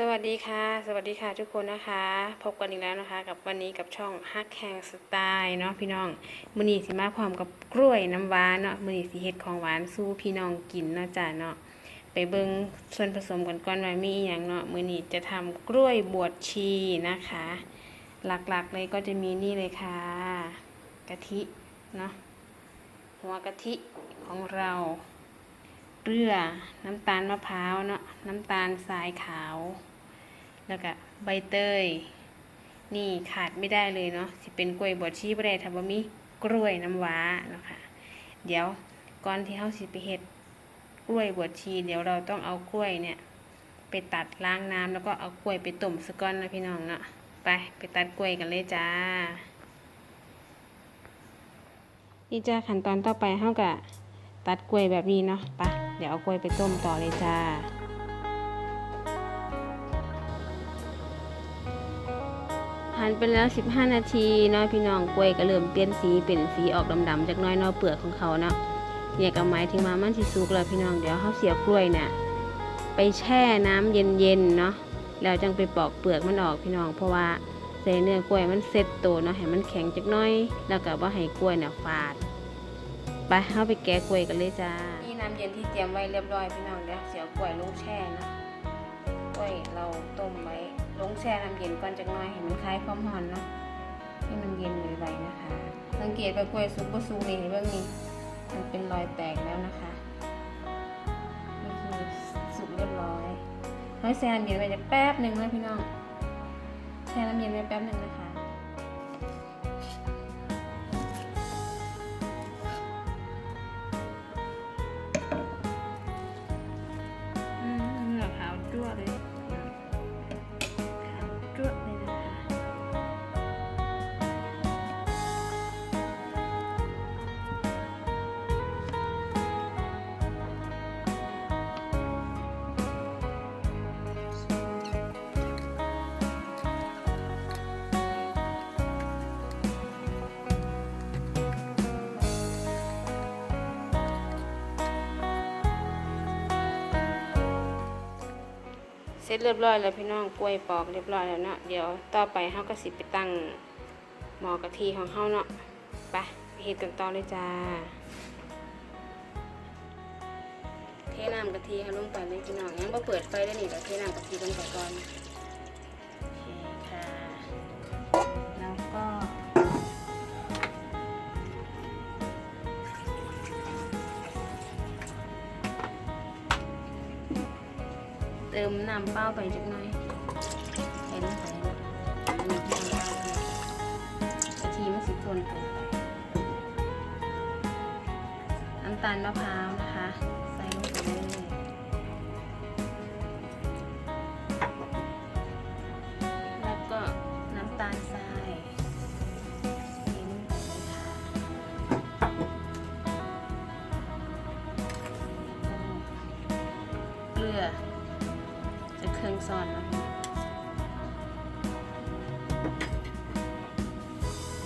สวัสดีค่ะ สวัสดีค่ะทุกคนนะคะ พบกันอีกแล้วนะคะ กับวันนี้กับช่องฮักแข่งสไตล์เนาะพี่น้องมือนีสิมาพร้อมกับกล้วยน้ำว้าเนาะมือนีสิเฮ็ดของหวานสู้พี่น้องกินเนาะจ้าเนาะไปเบิ่งส่วนผสมกันก่อนว่ามีอย่างเนาะมือนีจะทำกล้วยบวชชีนะคะ หลักๆเลยก็จะมีนี่เลยค่ะ กะทิเนาะหัวกะทิของเรา เกลือ น้ำตาลมะพร้าวเนาะน้ำตาลทรายขาว แล้วก็ใบเตย นี่ขาดไม่ได้เลยเนาะสิเป็นกล้วยบวชชีบ่ได้ถ้าบ่มีกล้วยน้ำว้าเนาะค่ะเดี๋ยวก่อนที่เฮาสิไปเฮ็ดกล้วยบวชชี เดี๋ยวเราต้องเอากล้วยเนี่ยไปตัดล้างน้ำแล้วก็เอากล้วยไปต้มซะก่อนนะพี่น้องเนาะไปไปตัดกล้วยกันเลยจ้า นี่จ้าขั้นตอนต่อไปเฮาก็ตัดกล้วยแบบนี้เนาะไป เดี๋ยวเอากล้วยไปต้มต่อเลยจ้าหันไปแล้ว 15 นาทีเนาะพี่น้องกล้วยก็เริ่มเปลี่ยนสีเป็นสีออกดำๆจากน้อยนาะเปลือกของเขาเนาะเนี่ยก็หมายถึงว่ามันสิสุกแล้วพี่น้องเดี๋ยวเขาเสียกล้วยเนี่ยไปแช่น้ำเย็นๆเนาะแล้วจังไปปอกเปลือกมันออกพี่น้อง เพราะว่าใส่เนื้อกล้วยมันเซ็ตโตเนาะให้มันแข็งจักน้อย แล้วก็ว่าให้กล้วยเนี่ยฝาด ไปเข้าไปแกะกล้วยกันเลยจ้า นี่น้ำเย็นที่เตรียมไว้เรียบร้อยพี่น้องเดี๋ยวเสียกล้วยลงแช่นะกล้วยเราต้มไว้ลงแช่น้ำเย็นก่อนจักหน่อยให้มันคลายความร้อนเนาะให้มันเย็นไวๆนะคะ สังเกตว่ากล้วยสุกบ่สุกนี่เห็นเบื้องนี้ มันเป็นรอยแตกแล้วนะคะนี่คือสุกเรียบร้อยให้แช่น้ำเย็นไว้จะแป๊บหนึ่งนะพี่น้องแช่น้ำเย็นไว้แป๊บหนึ่งนะคะ เสร็จเรียบร้อยแล้วพี่น้องกล้วยปอกเรียบร้อยแล้วเนาะเดี๋ยวต่อไปเฮาก็สิไปตั้งหมอกะทิของเฮาเนาะไปเฮ็ดกันต่อเลยจ้าเทน้ำกะทิเอาลงไปเลยพี่น้องยังบ่เปิดไฟได้นี่เดี๋ยวเทน้ำกะทิลงไปก่อน ติมน้ำเปล่าไปจักหน่อยใส่ลงไปนเปล่าเนี่ยกะทิมันสิคนกินไปน้ำตาลมะพร้าวนะคะ ใส่ลงไปเลย จะเครื่องซ่อนแล้ว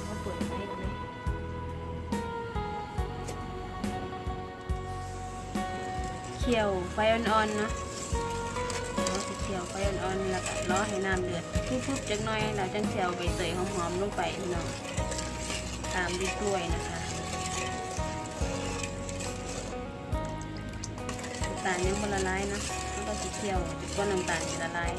ก็เปิดไฟเลยเคี่ยวไฟอ่อนๆเนาะเราจะเคี่ยวไฟอ่อนๆแล้วก็รอให้น้ำเดือดปุ๊บๆจักหน่อยแล้วจังเคี่ยวใบเตยหอมๆลงไปเน้องตามด้วยกล้วยนะคะาลยังบละลายนะแล้วก็จะเขียวก็น้ำตาลจะละลาย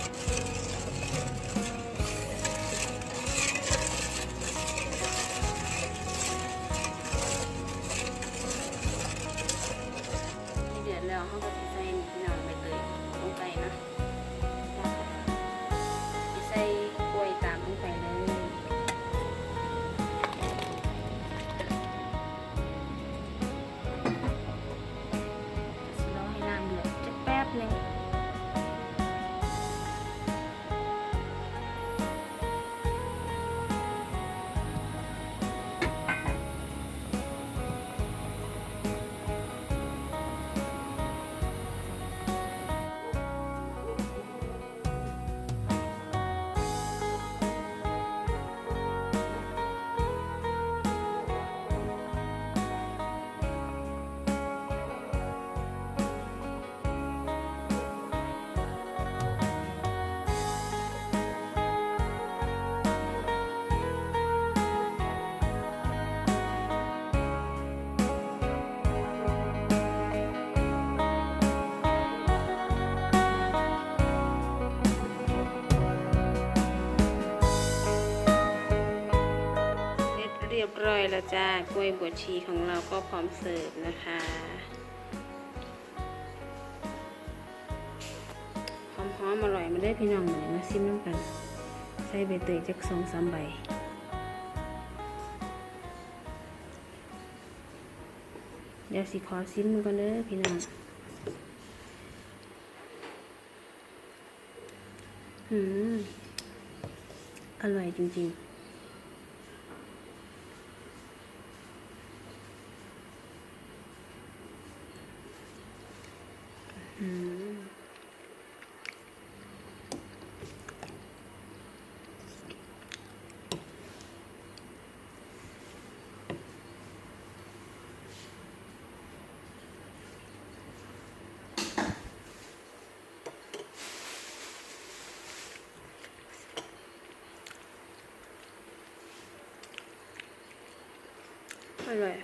อยแล้วจ้ากล้วยบวชชีของเราก็พร้อมเสิร์ฟนะคะ หอมๆอร่อยมาได้พี่น้องเหมือนมาซิมน้ำกัน ใส่ใบเตยจักสองสามใบเดี๋ยวสิขอซิมมันก่อนเด้อพี่น้องอืมอร่อยจริงๆ อืม อร่อย